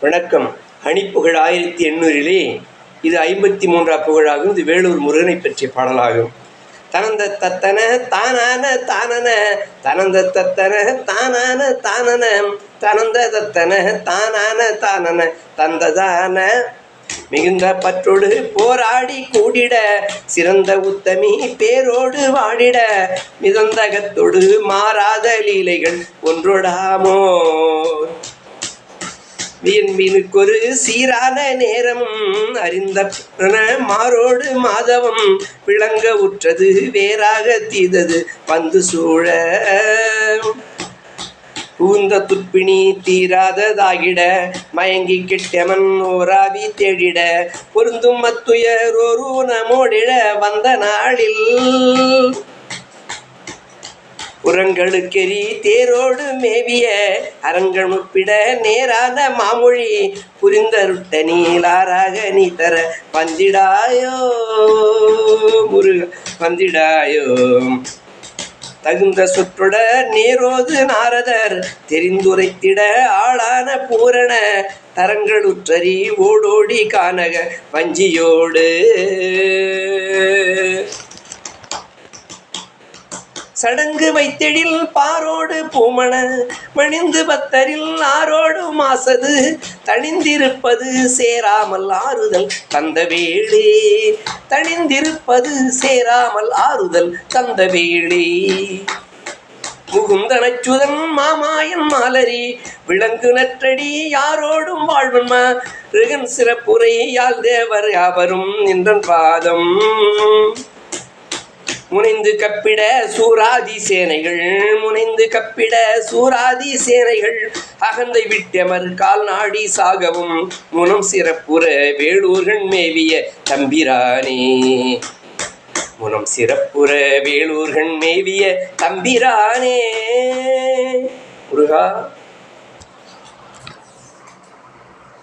வணக்கம். அணிப்புகழ் ஆயிரத்தி எண்ணூறிலே இது ஐம்பத்தி மூன்றாம் புகழாகும். இது வேலூர் முருகனை பற்றிய பாடலாகும். தனந்த தத்தன தானான தானன தனந்த தத்தன தானான தானன தனந்த தத்தன தானான தானன தந்ததான. மிகுந்த பற்றோடு போராடி கூடிட சிறந்த உத்தமி பேரோடு வாடிட மிதந்தகத்தோடு மாறாத லீலைகள் ஒன்றொடாமோ. மீன் ஒரு சீரான நேரம் அறிந்த மாரோடு மாதவம் விளங்க உற்றது வேறாக தீதது வந்து சூழ. ஊந்த துப்பிணி தீராததாகிட மயங்கி கிட்டமன் ஓராவி தேடிட பொருந்தும் மத்துயரோரு நமோடிட வந்த நாளில். புறங்களுக்கெறி தேரோடு மேவிய அரங்கள் முப்பிட நேரான மாமொழி புரிந்தருட்ட நீலாராக நீ தர வந்திடாயோ முருக வந்திடாயோ. தகுந்த சொற்றொட நேரோது நாரதர் தெரிந்துரைத்திட ஆளான பூரண தரங்களுற்றறி ஓடோடி கானக வஞ்சியோடு. சடங்கு வைத்தெழில் பாரோடு பூமண மணிந்து பத்தரில் ஆரோடு மாசது தணிந்திருப்பது சேராமல் ஆறுதல் தந்த வேளே. தணிந்திருப்பது சேராமல் ஆறுதல் தந்த வேளே. முகுந்தனச்சுதன் மாமாயன் மாலரி விலங்கு நற்றடி யாரோடும் வாழ்வன்மா ரிகன் சிறப்புரை யால் தேவர் யாவரும் நின்றன் பாதம். முனைந்து கப்பிட சூராதி சேனைகள் முனைந்து கப்பிட சூராதி சேனைகள். அகந்தை விட்டமர் கால் நாடி சாகவும் முனம் சிறப்புற வேலூர்கள் மேவிய தம்பிரானே. முனம் சிறப்புற வேலூர்கள் மேவிய தம்பிரானே. முருகா